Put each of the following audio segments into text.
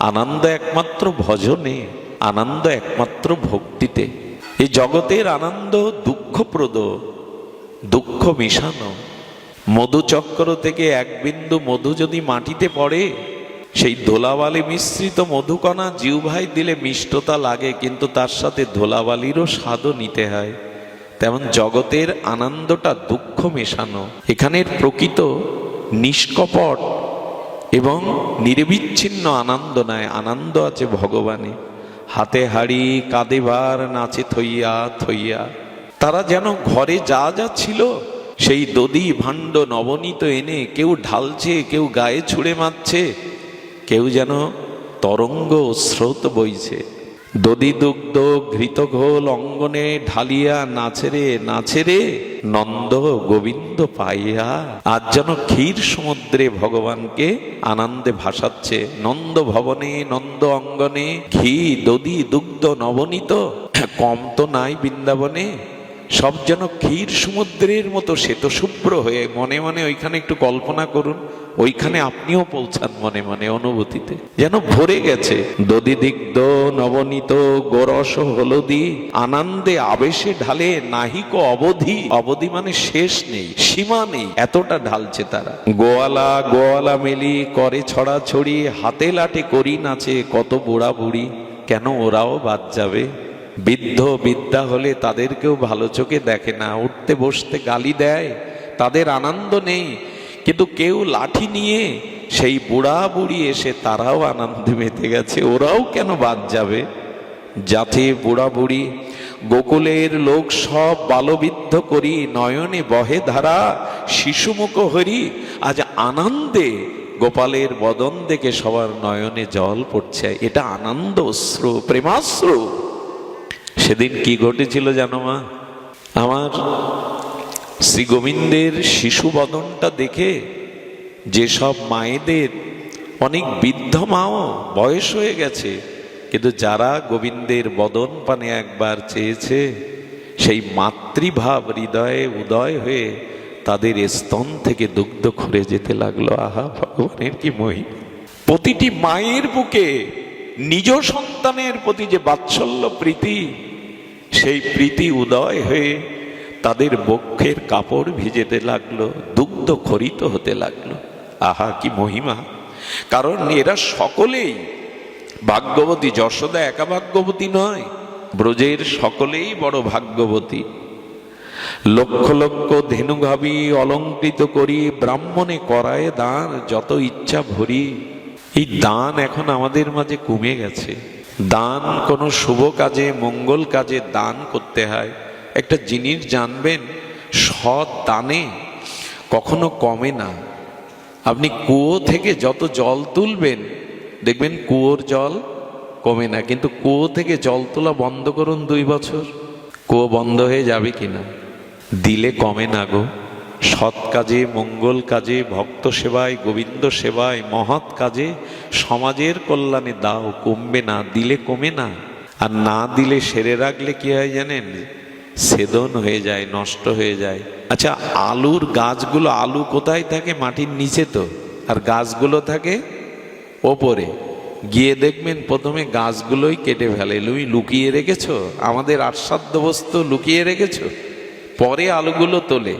আনন্দ একমাত্র ভজনে, আনন্দ একমাত্র ভক্তিতে। এই জগতের আনন্দ দুঃখপ্রদ, দুঃখ মিশানো। মধুচক্র থেকে এক বিন্দু মধু যদি মাটিতে পড়ে, সেই ধোলাবালি মিশ্রিত মধুকণা জিউভাই দিলে মিষ্টতা লাগে, কিন্তু তার সাথে ধোলাবালিরও স্বাদও নিতে হয়। তেমন জগতের আনন্দটা দুঃখ মেশানো। এখানের প্রকৃত নিষ্কপট এবং নিরবিচ্ছিন্ন আনন্দ নয় আনন্দ আছে ভগবানে। হাতে হাড়ি কাঁদে ভার নাচে থইয়া থইয়া। তারা যেন ঘরে যা যা ছিল, সেই দদি ভাণ্ড নবনীত এনে কেউ ঢালছে, কেউ গায়ে ছুঁড়ে মারছে, কেউ যেন তরঙ্গ স্রোত বইছে। দধি দুগ্ধ ঘৃত ঘোল অঙ্গনে ঢালিয়া নাচেরে নাচেরে নন্দ গোবিন্দ পাইয়া, আজ যেন ক্ষীর সমুদ্রে ভগবানকে আনন্দে ভাসাচ্ছে। নন্দ ভবনে, নন্দ অঙ্গনে, ঘি দদি দুগ্ধ নবনীত, কম তো নাই বৃন্দাবনে। সব যেন ক্ষীর সমুদ্রের মতো শ্বেত শুভ্র হয়ে। মনে মনে ওইখানে একটু কল্পনা করুন, ওইখানে আপনিও পৌঁছান মনে মনে অনুভূতিতে। যেন ভরে গেছে দধি দিগ্ধ নবনীত গোরস হলদি, আনন্দে আবেশে ঢালে নাহিক অবধি। অবধি মানে শেষ নেই, সীমা নেই, এতটা ঢালছে তারা। গোয়ালা গোয়ালা মেলি করে ছড়া ছড়ি, হাতে লাটে করি নাচে কত বুড়া বুড়ি কেন ওরাও বাদ যাবে? বৃদ্ধ বিদ্যা হলে তাদেরকেও ভালো চোখে দেখে না। উঠতে বসতে গালি দেয়, তাদের আনন্দ নেই। কিন্তু কেউ লাঠি নিয়ে সেই বুড়া বুড়ি এসে তারাও আনন্দে মেতে গেছে। ওরাও কেন বাদ যাবে? যাতে বুড়া বুড়ি গোকুলের লোক সব বালবিদ্ধ করি, নয়নে বহে ধারা শিশুমুখ হরি, আজ আনন্দে গোপালের বদন দেখে সবার নয়নে জল পড়ছে। এটা আনন্দ অশ্রু প্রেমাশ্রু সেদিন কি ঘটেছিল জানো মা? আমার শ্রী গোবিন্দের শিশু বদনটা দেখে যেসব মায়েদের অনেক বৃদ্ধ মাও বয়স হয়ে গেছে, কিন্তু যারা গোবিন্দের বদন পানে একবার চেয়েছে, সেই মাতৃভাব হৃদয়ে উদয় হয়ে তাদের স্তন থেকে দুগ্ধ খুঁড়ে যেতে লাগল। আহা, ভগবানের কি মহি প্রতিটি মায়ের বুকে নিজ সন্তানের প্রতি যে বাৎসল্য প্রীতি সেই প্রীতি উদয় হয়ে তাদের বক্ষের কাপড় ভিজেতে লাগল, দুগ্ধ খরিত হতে লাগল। আহা, কি মহিমা! কারণ এরা সকলেই ভাগ্যবতী, যশোদা একা ভাগ্যবতী নয়, ব্রজের সকলেই বড় ভাগ্যবতী। লক্ষ লক্ষ ধেনুভাবি অলঙ্কৃত করি, ব্রাহ্মণে করায় দান, যত ইচ্ছা ভরি। এই দান এখন আমাদের মাঝে কমে গেছে। দান, কোনো শুভ কাজে, মঙ্গল কাজে দান করতে হয়। একটা জিনিস জানবেন, সৎ দানে কখনো কমে না। আপনি কুয়ো থেকে যত জল তুলবেন, দেখবেন কুয়োর জল কমে না। কিন্তু কুয়ো থেকে জল তোলা বন্ধ করুন দুই বছর। কুয়ো বন্ধ হয়ে যাবে কিনা? দিলে কমে না গো। সৎ কাজে, মঙ্গল কাজে, ভক্ত সেবায়, গোবিন্দ সেবায়, মহৎ কাজে, সমাজের কল্যাণে দাও, কমবে না, দিলে কমে না। আর না দিলে সেরে রাখলে কি হয় জানেন? সেদন হয়ে যায়, নষ্ট হয়ে যায়। আচ্ছা আলুর গাছগুলো আলু কোথায় থাকে? মাটির নিচে তো। আর গাছগুলো থাকে ওপরে। গিয়ে দেখবেন প্রথমে গাছগুলোই কেটে ফেলে। তুমি লুকিয়ে রেখেছো? আমাদের আস্বাদ্য বস্তু লুকিয়ে রেখেছো? পরে আলুগুলো তোলে।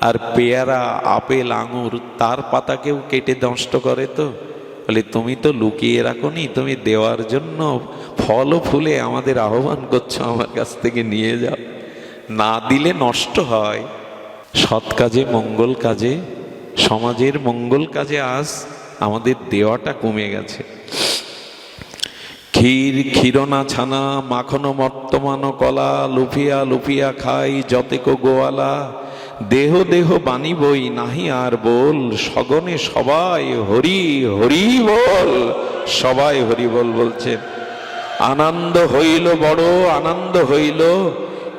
আর পেয়ারা, আপেল, আঙুর, তার পাতাকেও কেটে নষ্ট করে তো। বলে, তুমি তো লুকিয়ে রাখোনি, তুমি দেওয়ার জন্য ফল ফুলে আমাদের আহ্বান করছ আমার কাছ থেকে নিয়ে যাও। না দিলে নষ্ট হয়। সৎ কাজে মঙ্গল কাজে, সমাজের মঙ্গল কাজে আজ আমাদের দেওয়াটা কমে গেছে। ক্ষীর, ক্ষীরনা ছানা মাখনো মর্তমান কলা লুফিয়া লুফিয়া খাই, যতেক গোয়ালা দেহ দেহ বাণী বই নাহি আর বল সগনে সবাই হরি হরি বল, সবাই হরি বল বলছেন আনন্দ হইল বড়, আনন্দ হইল,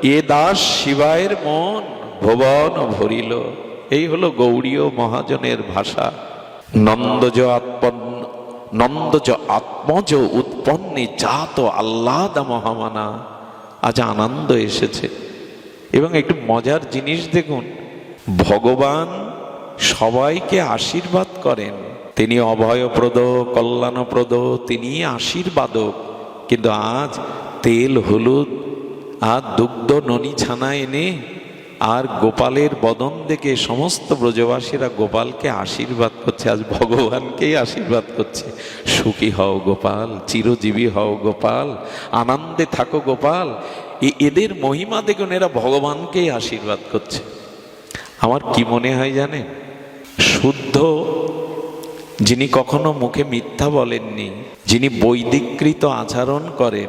এ দাস শিবায়ের মন ভুবন ভরিল। এই হলো গৌড়ীয় মহাজনের ভাষা। নন্দজ আত্মন্ন নন্দজ আত্মজ উৎপন্নে জাত আহ্লাদ মহামানা। আজ আনন্দ এসেছে। এবং একটু মজার জিনিস দেখুন, ভগবান সবাইকে আশীর্বাদ করেন। তিনি অভয়প্রদ, কল্যাণপ্রদ, তিনি আশীর্বাদক। কিন্তু আজ তেল, হলুদ আর দুগ্ধ ননি ছানা এনে আর গোপালের বদন দেখে সমস্ত ব্রজবাসীরা গোপালকে আশীর্বাদ করছে, আজ ভগবানকেই আশীর্বাদ করছে। সুখী হও গোপাল, চিরজীবী হও গোপাল, আনন্দে থাকো গোপাল। এদের মহিমা দেখুন, এরা ভগবানকেই আশীর্বাদ করছে। আমার কি মনে হয় জানেন? শুদ্ধ যিনি কখনো মুখে মিথ্যা বলেননি, যিনি বৈদিকৃত আচরণ করেন,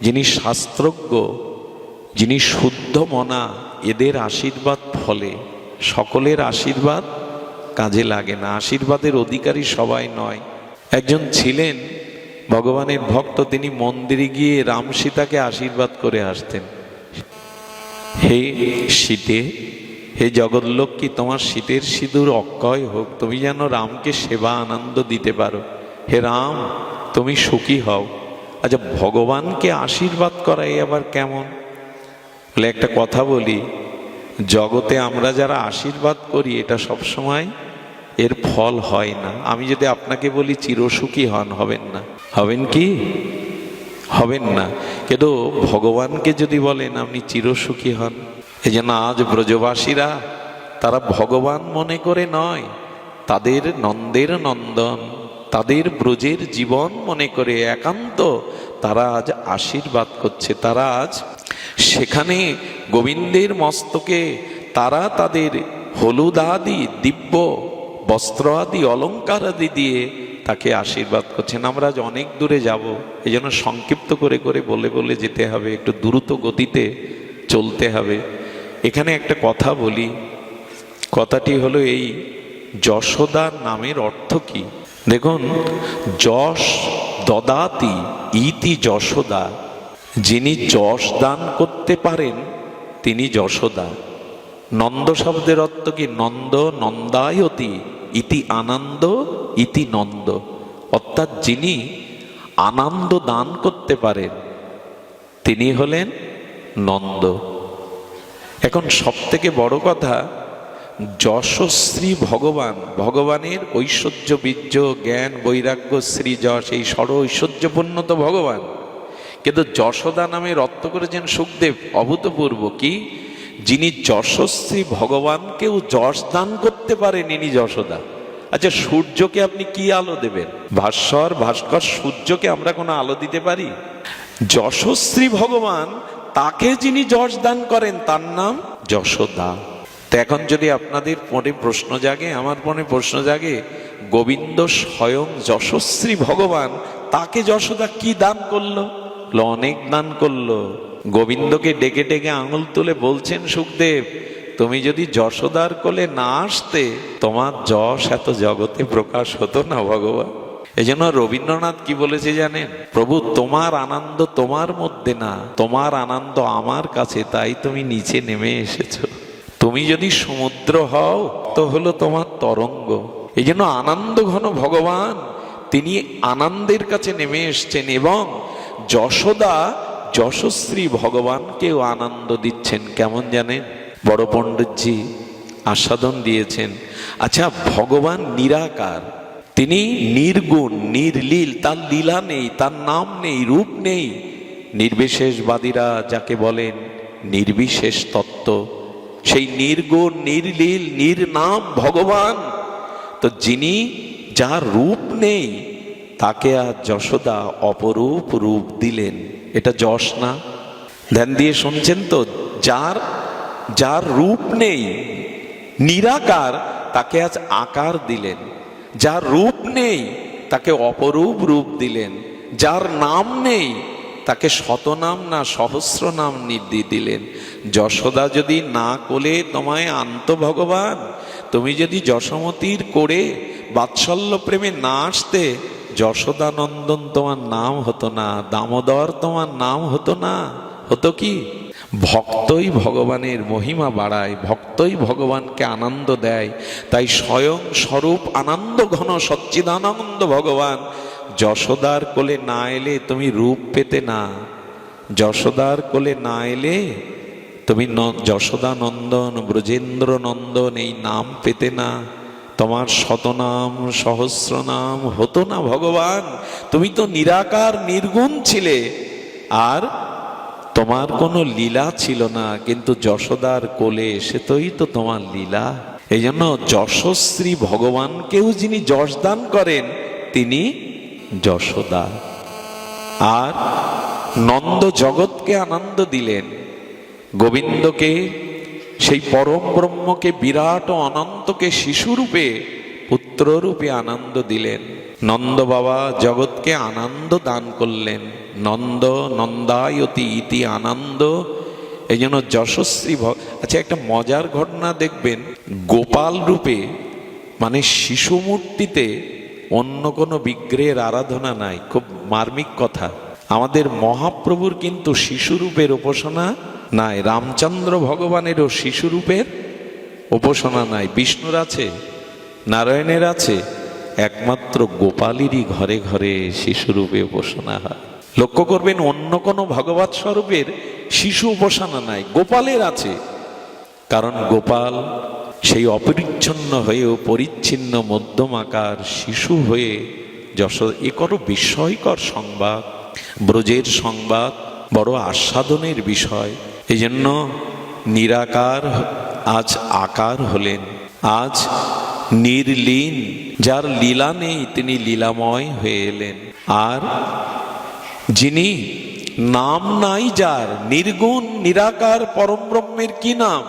যিনি শাস্ত্রজ্ঞ, যিনি শুদ্ধ মনা, এদের আশীর্বাদ ফলে। সকলের আশীর্বাদ কাজে লাগে না, আশীর্বাদের অধিকারী সবাই নয়। একজন ছিলেন ভগবানের ভক্ত তিনি মন্দিরে গিয়ে রাম সীতাকে আশীর্বাদ করে আসতেন। হে শীতে হে জগৎলক্ষ্মী, তোমার শীতের সিঁদুর অক্ষয় হোক, তুমি যেন রামকে সেবা আনন্দ দিতে পারো। হে রাম, তুমি সুখী হও। আচ্ছা ভগবানকে আশীর্বাদ করা এ আবার কেমন? বলে একটা কথা বলি, জগতে আমরা যারা আশীর্বাদ করি, এটা সব সময় এর ফল হয় না। আমি যদি আপনাকে বলি চিরসুখী হন, হবেন না। হবেন কি? হবেন না। কিন্তু ভগবানকে যদি বলেন আপনি চিরসুখী হন এই জন্য আজ ব্রজবাসীরা, তারা ভগবান মনে করে নয়, তাদের নন্দের নন্দন, তাদের ব্রজের জীবন মনে করে একান্ত, তারা আজ আশীর্বাদ করছে। তারা আজ সেখানে গোবিন্দের মস্তকে, তারা তাদের হলুদ আদি দিব্য বস্ত্র আদি অলঙ্কার আদি দিয়ে তাকে আশীর্বাদ করছেন। আমরা আজ অনেক দূরে যাব এই জন্য সংক্ষিপ্ত করে করে বলে বলে যেতে হবে, একটু দ্রুত গতিতে চলতে হবে। এখানে একটা কথা বলি, কথাটি হলো এই, যশোদা নামের অর্থ কি? দেখুন, যশ দদাতি ইতি যশোদা, যিনি যশ দান করতে পারেন, তিনি যশোদা। নন্দ শব্দের অর্থ কি? নন্দ নন্দায়তি। ইতি আনন্দ, ইতি নন্দ। অর্থাৎ যিনি আনন্দ দান করতে পারেন, তিনি হলেন নন্দ। এখন সব থেকে বড় কথা যশশ্রী ভগবান, ভগবানের ঐশ্বর্য, বীর্য, জ্ঞান, বৈরাগ্য, শ্রী যশ, এই ষড় ঐশ্বর্যপূর্ণ তো ভগবান। কিন্তু যশোদা নামে অর্থ করেছেন সুখদেব, অভূতপূর্ব। কি? যিনি যশস্বী ভগবানকেও যশ দান করতে পারেন, ইনি যশোদা। আচ্ছা সূর্যকে আপনি কি আলো দেবেন? ভাস্বর, ভাস্কর, সূর্যকে আমরা কোনো আলো দিতে পারি? যশস্বী ভগবান, তাকে যিনি যশ দান করেন, তার নাম যশোদা। তো এখন যদি আপনাদের মনে প্রশ্ন জাগে, আমার মনে প্রশ্ন জাগে, গোবিন্দ স্বয়ং যশস্বী ভগবান, তাকে যশোদা কি দান করল? অনেক দান করল। গোবিন্দকে ডেকে ডেকে আঙুল তুলে বলছেন, সুখদেব, তুমি যদি যশোদার কোলে না আসতে, তোমার যশ এত জগতে প্রকাশ হতো না ভগবান। এই জন্য রবীন্দ্রনাথ কি বলেছে জানেন? প্রভু, তোমার আনন্দ তোমার মধ্যে না, তোমার আনন্দ আমার কাছে, তাই তুমি নিচে নেমে এসেছ। তুমি যদি সমুদ্র হও, তো হলো তোমার তরঙ্গ। এই জন্য আনন্দ ঘন ভগবান, তিনি আনন্দের কাছে নেমে এসছেন এবং যশোদা যশস্বী ভগবানকেও আনন্দ দিচ্ছেন, কেমন জানেন? বড় পণ্ডিতজি আস্বাদন দিয়েছেন। আচ্ছা ভগবান নিরাকার, তিনি নির্গুণ, নির্লীল, তার লীলা নেই, তার নাম নেই, রূপ নেই। নির্বিশেষবাদীরা যাকে বলেন নির্বিশেষ তত্ত্ব, সেই নির্গুণ, নির্লীল, নির্নাম ভগবান। তো যিনি যার রূপ নেই, তাকে আর যশোদা অপরূপ রূপ দিলেন। এটা যশ না। ধ্যান দিয়ে শুনছেন তো, যার যার রূপ নেই, নিরাকার, তাকে আজ আকার দিলেন। যার রূপ নেই, তাকে অপরূপ রূপ দিলেন। যার নাম নেই, তাকে শতনাম না সহস্র নাম নির্দি দিলেন। যশোদা যদি না কোলে তোমায় আনত ভগবান, তুমি যদি যশোমতির করে বাৎসল্য প্রেমে না আসতে যশোদানন্দন তোমার নাম হতো না, দামোদর তোমার নাম হতো না, হতো কি? ভক্তই ভগবানের মহিমা বাড়ায়, ভক্তই ভগবানকে আনন্দ দেয়, তাই স্বয়ং স্বরূপ আনন্দ ঘন সচ্চিদানন্দ ভগবান। যশোদার কোলে না এলে তুমি রূপ পেতে না, যশোদার কোলে না এলে তুমি ন- যশোদা নন্দন ব্রজেন্দ্র নন্দন এই নাম পেতে না। তোমার শতনাম সহস্র নাম হতো না ভগবান। তুমি তো নিরাকার, নির্গুণ ছিলে। আর তোমার কোনো লীলা ছিল না, কিন্তু যশোদার কোলে এসে তোই তো তোমার লীলা। এই জন্য যশশ্রী ভগবানকেও যিনি যশ দান করেন, তিনি যশোদা। আর নন্দ জগৎকে আনন্দ দিলেন। গোবিন্দকে সেই পরম ব্রহ্মকে বিরাট অনন্তকে শিশুরূপে পুত্ররূপে আনন্দ দিলেন। নন্দ বাবা জগৎকে আনন্দ দান করলেন। নন্দ, নন্দায়তি ইতি আনন্দ। এই জন্য যশস্বী আচ্ছা একটা মজার ঘটনা দেখবেন। গোপাল রূপে মানে শিশু মূর্তিতে অন্য কোনো বিগ্রহের আরাধনা নাই। খুব মার্মিক কথা। আমাদের মহাপ্রভুর কিন্তু শিশুরূপের উপাসনা নাই রামচন্দ্র ভগবানেরও শিশুরূপের উপাসনা নাই। বিষ্ণুর আছে, নারায়ণের আছে, একমাত্র গোপালেরই ঘরে ঘরে শিশুরূপে উপাসনা হয়। লক্ষ্য করবেন, অন্য কোনো ভগবত স্বরূপের শিশু উপাসনা নাই, গোপালের আছে। কারণ গোপাল সেই অপরিচ্ছন্ন হয়েও পরিচ্ছিন্ন মধ্যম আকার শিশু হয়ে যশ, এ করো বিস্ময়কর সংবাদ। ব্রজের সংবাদ বড় আস্বাদনের বিষয়। এই জন্য নিরাকার আজ আকার হলেন। আজ নির্লীন, যার লীলা নেই তিনি লীলাময় হয়ে এলেন। আর যিনি নাম নাই যার, নির্গুণ, নিরাকার পরম ব্রহ্মের কি নাম?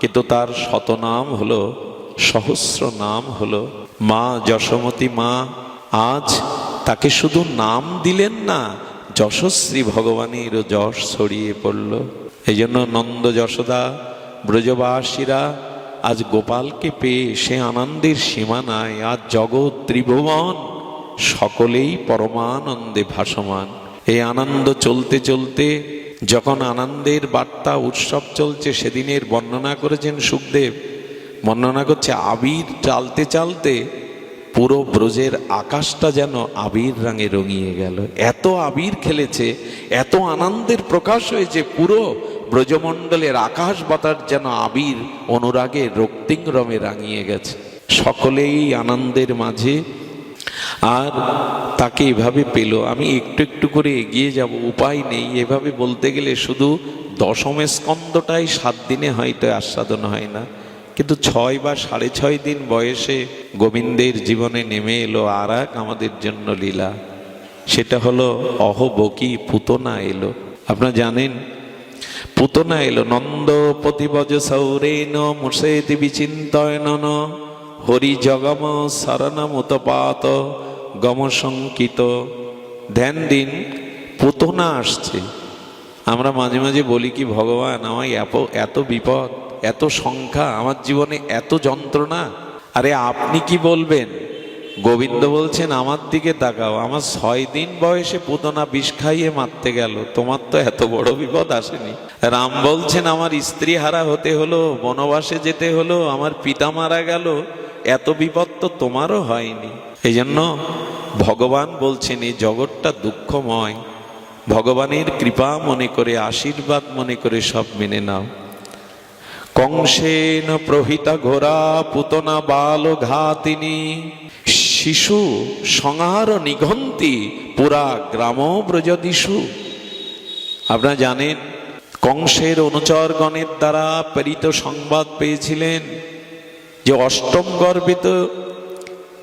কিন্তু তার শতনাম হলো, সহস্র নাম হলো, মা যশমতী মা, আজ তাকে শুধু নাম দিলেন না, যশস্বী ভগবানের যশ ছড়িয়ে পড়ল। এই জন্য নন্দ যশোদা, ব্রজবাসীরা আজ গোপালকে পেয়ে সে আনন্দের সীমা নাই আজ জগৎ ত্রিভুবন, সকলেই পরমানন্দে ভাসমান। এই আনন্দ চলতে চলতে, যখন আনন্দের বার্তা উৎসব চলছে, সেদিনের বর্ণনা করেছেন সুখদেব। বর্ণনা করছে, আবির চালতে চালতে পুরো ব্রজের আকাশটা যেন আবির রঙে রঙিয়ে গেল। এত আবির খেলেছে, এত আনন্দের প্রকাশ হয়েছে, পুরো ব্রজমণ্ডলের আকাশ বাতাস যেন আবির, অনুরাগে রক্তিং রমে রাঙিয়ে গেছে। সকলেই আনন্দের মাঝে আর তাকে এভাবে পেল। আমি একটু একটু করে এগিয়ে যাব, উপায় নেই। এভাবে বলতে গেলে শুধু দশম স্কন্দটাই সাত দিনে হয়তো আস্বাদন হয় না। কিন্তু ছয় বা সাড়ে ছয় দিন বয়সে গোবিন্দের জীবনে নেমে এলো আর এক আমাদের জন্য লীলা। সেটা হলো অহবকি পুতনা এলো। আপনারা জানেন পুতনা এলো নন্দ প্রতিবজ সৌরেন মুসেতি বিচিন্তয়ন, হরি জগম শরণমুতপাত, গম শঙ্কিত। ধ্যান দিন পুতনা আসছে। আমরা মাঝে মাঝে বলি কি, ভগবান, আমায় এত এত বিপদ, এত সংখ্যা আমার জীবনে এত যন্ত্রণা, আরে আপনি কি বলবেন? গোবিন্দ বলছেন, আমার দিকে তাকাও, আমার ছয় দিন বয়সে পুতনা বিষ খাইয়ে মারতে গেল। তোমার তো এত বড় বিপদ আসেনি। রাম বলছেন, আমার স্ত্রী হারা হতে হলো, বনবাসে যেতে হলো, আমার পিতা মারা গেল, এত বিপদ তো তোমারও হয়নি। এই জন্য ভগবান বলছেন, এই জগৎটা দুঃখময়। ভগবানের কৃপা মনে করে, আশীর্বাদ মনে করে সব মেনে নাও। কংসেন প্রহিতা ঘোরা পুতনা বাল ঘাতিনী শিশু সংহার নিঘন্তি পুরা গ্রাম ব্রজদিশু। আপনারা জানেন, কংসের অনুচরগণের দ্বারা প্রেরিত সংবাদ পেয়েছিলেন যে অষ্টম গর্বিত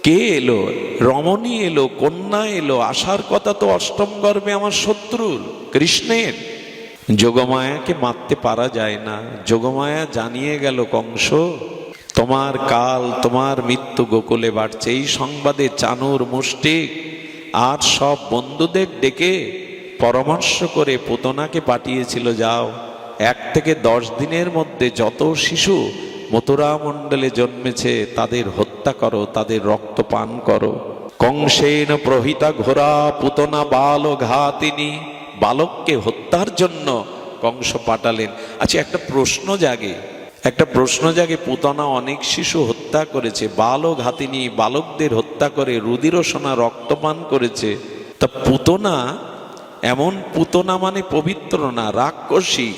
কে এলো, রমণী এলো, কন্যা এলো আসার কথা তো অষ্টম গর্বে আমার শত্রুর, কৃষ্ণের। যোগমায়াকে মারতে পারা যায় না। যোগমায়া জানিয়ে গেল, কংস তোমার কাল, তোমার মৃত্যু গোকুলে বাড়ছে। এই সংবাদে চানুর মুষ্টিক আর সব বন্ধুদের ডেকে পরামর্শ করে পুতনাকে পাঠিয়েছিল, যাও, এক থেকে দশ দিনের মধ্যে যত শিশু মথুরা মণ্ডলে জন্মেছে, তাদের হত্যা করো, তাদের রক্ত পান করো। কংসেন প্রহিতা ঘোরা পুতনা বাল ঘাতিনী, বালককে হত্যার জন্য কংস পাঠালেন। আচ্ছা একটা প্রশ্ন জাগে। একটা প্রশ্ন জাগে, পুতনা অনেক শিশু হত্যা করেছে, বালক হাতিনি বালকদের হত্যা করে রুদিরসোনা রক্তপান করেছে। তা পুতনা এমন পুতনা মানে পবিত্র না, রাক্ষসী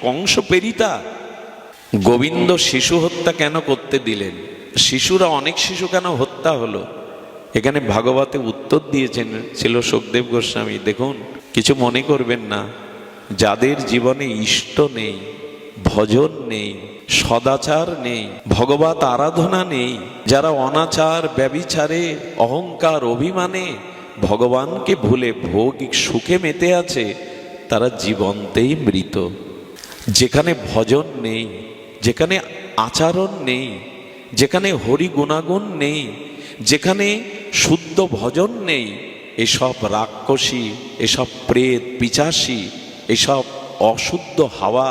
কংস পেরিতা গোবিন্দ শিশু হত্যা কেন করতে দিলেন? শিশুরা অনেক শিশু কেন হত্যা হলো? এখানে ভাগবতে উত্তর দিয়েছেন, ছিল সুখদেব গোস্বামী। দেখুন, কিছু মনে করবেন না, যাদের জীবনে ইষ্ট নেই ভজন নেই, সদাচার নেই, ভগবত আরাধনা নেই। যারা অনাচার, ব্যবিচারে, অহংকার অভিমানে ভগবানকে ভুলে ভৌগিক সুখে মেতে আছে, তারা জীবনতেই মৃত। যেখানে ভজন নেই, যেখানে আচরণ নেই, যেখানে হরি গুণাগুণ নেই, যেখানে শুদ্ধ ভজন নেই, এসব রাক্ষসী, এসব প্রেত পিচাসী, এসব অশুদ্ধ হাওয়া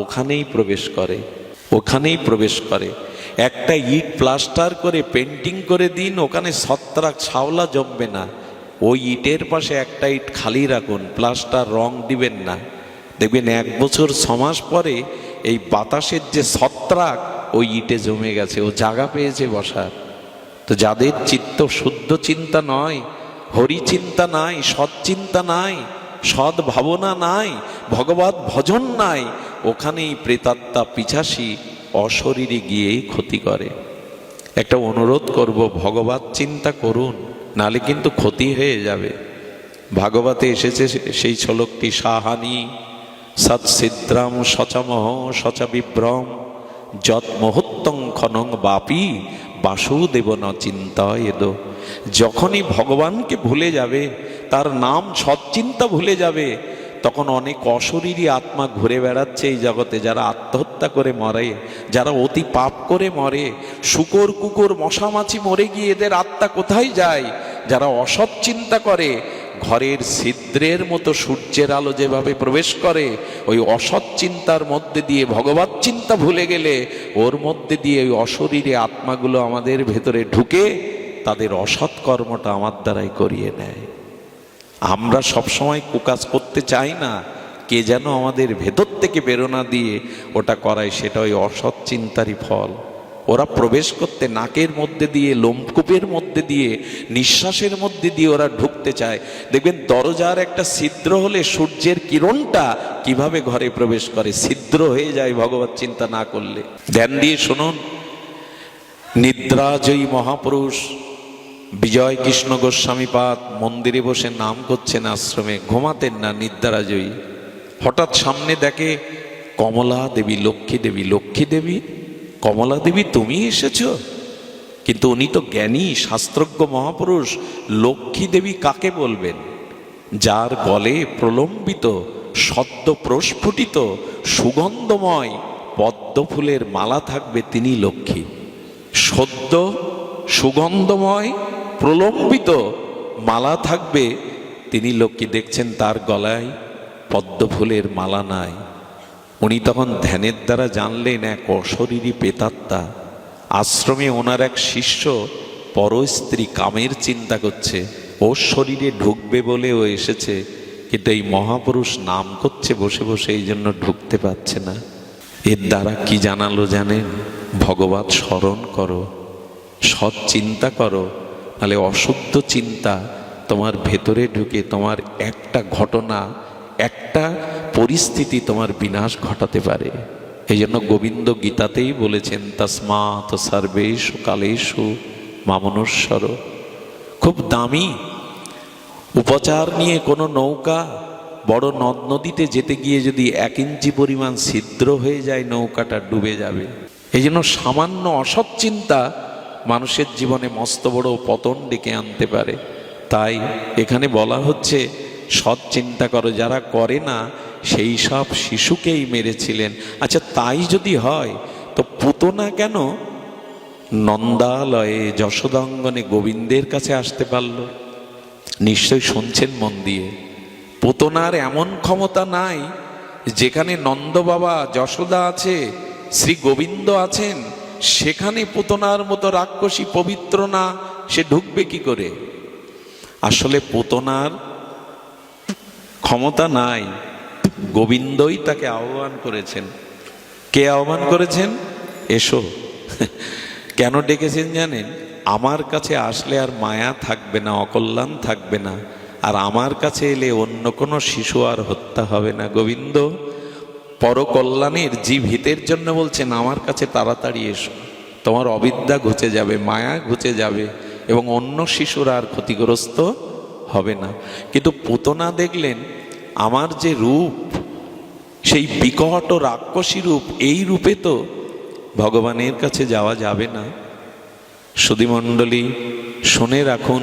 ওখানেই প্রবেশ করে, ওখানেই প্রবেশ করে। একটা ইট প্লাস্টার করে, পেন্টিং করে দিন, ওখানে ছত্রাক ছাওলা জমবে না। ওই ইটের পাশে একটা ইট খালি রাখুন, প্লাস্টার রং দিবেন না। দেখবেন এক বছর ছমাস পরে এই বাতাসের যে ছত্রাক, ওই ইটে জমে গেছে, ও জায়গা পেয়েছে বসার। তো যাদের চিত্ত শুদ্ধ চিন্তা নয়, হরি চিন্তা নাই, সৎ চিন্তা নাই সৎ ভাবনা নাই, ভগবত ভজন নাই ওখানেই প্রেতাত্মা পিছাসী অশরীরে গিয়েই ক্ষতি করে। একটা অনুরোধ করব, ভগবত চিন্তা করুন, নালে কিন্তু ক্ষতি হয়ে যাবে। ভাগবতে এসেছে সেই শ্লোকটি, সাহানি সৎসিদ্রাম সচমহ সচা বিভ্রম যত মহত্তং খনং বাপি বাসুদেব ন চিন্তায়দ যখনই ভগবানকে ভুলে যাবে, তার নাম সচ্চিন্তা ভুলে যাবে তখন অনেক অশরীরী আত্মা ঘুরে বেড়াচ্ছে এই জগতে। যারা আত্মহত্যা করে মরে, যারা অতি পাপ করে মরে, শুকর, কুকুর মশামাছি মরে গিয়ে এদের আত্মা কোথায় যায়? যারা অসৎ চিন্তা করে, ঘরের ছিদ্রের মতো সূর্যের আলো যেভাবে প্রবেশ করে, ওই অসৎ চিন্তার মধ্যে দিয়ে ভগবত চিন্তা ভুলে গেলে, ওর মধ্যে দিয়ে ওই অশরীরে আত্মাগুলো আমাদের ভেতরে ঢুকে, তাদের অসৎ কর্মটা আমার দ্বারাই করিয়ে নেয়। আমরা সবসময় কুকাজ করতে চাই না। কে যেন আমাদের ভেতর থেকে প্রেরণা দিয়ে ওটা করায় সেটা ওই অসৎ চিন্তারই ফল। ওরা প্রবেশ করতে নাকের মধ্যে দিয়ে, লোমকূপের মধ্যে দিয়ে, নিঃশ্বাসের মধ্যে দিয়ে ওরা ঢুকতে চায়। দেখবেন দরজার একটা ছিদ্র হলে সূর্যের কিরণটা কীভাবে ঘরে প্রবেশ করে? ছিদ্র হয়ে যায় ভগবত চিন্তা না করলে। ধ্যান দিয়ে শুনুন। নিদ্রাজয়ী মহাপুরুষ। বিজয় কৃষ্ণ গোস্বামীপাদ মন্দিরে বসে নাম করছেন আশ্রমে, ঘুমাতেন না নিদ্রাজয়ী। হঠাৎ সামনে দেখে কমলা দেবী, লক্ষ্মী দেবী লক্ষ্মী দেবী, কমলা দেবী, তুমি এসেছ? কিন্তু উনি তো জ্ঞানী, শাস্ত্রজ্ঞ মহাপুরুষ, লক্ষ্মী দেবী কাকে বলবেন? যার গলে প্রলম্বিত, সদ্য প্রস্ফুটিত, সুগন্ধময় পদ্ম ফুলের মালা থাকবে তিনি লক্ষ্মী। সদ্য, সুগন্ধময় প্রলম্বিত মালা থাকবে। তিনি লোককে দেখছেন, তার গলায় পদ্ম ফুলের মালা নাই। উনি তখন ধ্যানের দ্বারা জানলেন, এক অশরীরী পেতাত্মা আশ্রমে ওনার এক শিষ্য পরস্ত্রী কামের চিন্তা করছে। ওর শরীরে ঢুকবে বলে ও এসেছে, কিন্তু এই মহাপুরুষ নাম করছে, বসে বসে এই জন্য ঢুকতে পারছে না। এর দ্বারা কি জানালো জানেন? ভগবত স্মরণ করো, সৎ চিন্তা করো নাহলে অশুদ্ধ চিন্তা তোমার ভেতরে ঢুকে তোমার একটা ঘটনা, একটা পরিস্থিতি তোমার বিনাশ ঘটাতে পারে। এই জন্য গোবিন্দ গীতাতেই বলেছেন তসমাত সর্বেশু কালেশু মামনুস্বর খুব দামি উপচার নিয়ে কোনো নৌকা বড় নদ নদীতে যেতে গিয়ে যদি এক ইঞ্চি পরিমাণ ছিদ্র হয়ে যায়, নৌকাটা ডুবে যাবে। এই জন্য সামান্য অসৎ চিন্তা মানুষের জীবনে মস্ত বড় পতন ডেকে আনতে পারে। তাই এখানে বলা হচ্ছে, সৎ চিন্তা করো, যারা করে না, সেই সব শিশুকেই মেরেছিলেন। আচ্ছা তাই যদি হয়, তো পুতনা কেন? নন্দালয়ে যশোদাঙ্গনে গোবিন্দের কাছে আসতে পারল। নিশ্চয় শুনছেন মন দিয়ে। পুতনার এমন ক্ষমতা নাই, যেখানে নন্দ বাবা যশোদা আছে, শ্রী গোবিন্দ আছেন সেখানে পুতনার মতো রাক্ষসী পবিত্র না, সে ঢুকবে কি করে? আসলে পুতনার ক্ষমতা নাই। গোবিন্দই তাকে আহ্বান করেছেন। কে আহ্বান করেছেন? এসো। কেন ডেকেছেন জানেন? আমার কাছে আসলে আর মায়া থাকবে না, অকল্যাণ থাকবে না। আর আমার কাছে এলে অন্য কোনো শিশু আর হত্যা হবে না, গোবিন্দ। পরকল্যাণের জীব হিতের জন্য বলছেন, আমার কাছে তাড়াতাড়ি এসো। তোমার অবিদ্যা ঘুচে যাবে, মায়া ঘুচে যাবে এবং অন্য শিশুরা আর ক্ষতিগ্রস্ত হবে না। কিন্তু পুতনা দেখলেন, আমার যে রূপ, সেই বিকট ও রাক্ষসী রূপ, এই রূপে তো ভগবানের কাছে যাওয়া যাবে না। সুধীমণ্ডলী, শুনে রাখুন